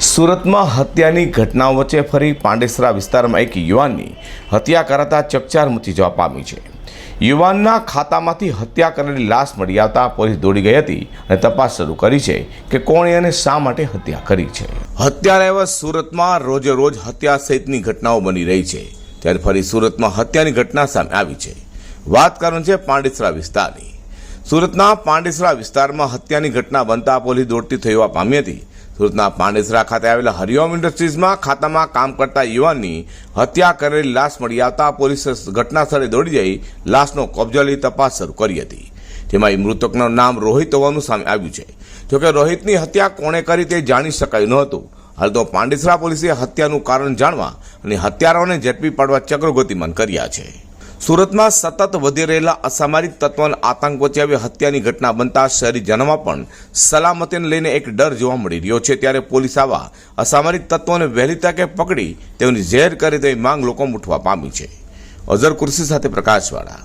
સુરતમાં હત્યાની ઘટનાઓ વચ્ચે ફરી પાંડેસરા વિસ્તારમાં એક યુવાનની હત્યા કરાતા ચકચાર મચી જવા પામી છે. યુવાનના ખાતામાંથી હત્યા કરેલી લાશ મળી આવતા પોલીસ દોડી ગઈ હતી અને તપાસ શરૂ કરી છે કે કોણે અને શા માટે હત્યા કરી છે. હત્યા એવા સુરતમાં રોજે રોજ હત્યા સહિતની ઘટનાઓ બની રહી છે. ત્યારે ફરી સુરતમાં હત્યાની ઘટના સામે આવી છે. વાત કરવાની છે પાંડેસરા વિસ્તારની. સુરતના પાંડેસરા વિસ્તારમાં હત્યાની ઘટના બનતા પોલીસ દોડતી થવા પામી હતી. સુરતના પાંડેસરા ખાતે આવેલા હરિઓમ ઇન્ડસ્ટ્રીઝમાં ખાતામાં કામ કરતા યુવાનની હત્યા કરેલી લાશ મળી આવતા પોલીસે ઘટના સ્થળે દોડી જઈ લાશનો કબજો લઈ તપાસ શરૂ કરી હતી. જેમાં મૃતકનું નામ રોહિત હોવાનું સામે આવ્યું છે. જોકે રોહિતની હત્યા કોણે કરી તે જાણી શકાયું ન હતું. હાલ તો પાંડેસરા પોલીસે હત્યાનું કારણ જાણવા અને હત્યારાઓને ઝડપી પાડવા ચક્રો ગતિમાન કર્યા છે. સુરતમાં સતત વધી રહેલા અસામાજિક તત્વોના આતંક વચ્ચે આવી હત્યાની ઘટના બનતા શહેરીજનોમાં પણ સલામતીને લઈને એક ડર જોવા મળી રહ્યો છે. ત્યારે પોલીસ આવા અસામાજિક તત્વોને વહેલી તકે પકડી તેઓની ઝેર કરે તેવી માંગ લોકો ઉઠવા પામી છે. અઝર કુર્સી સાથે પ્રકાશવાળા.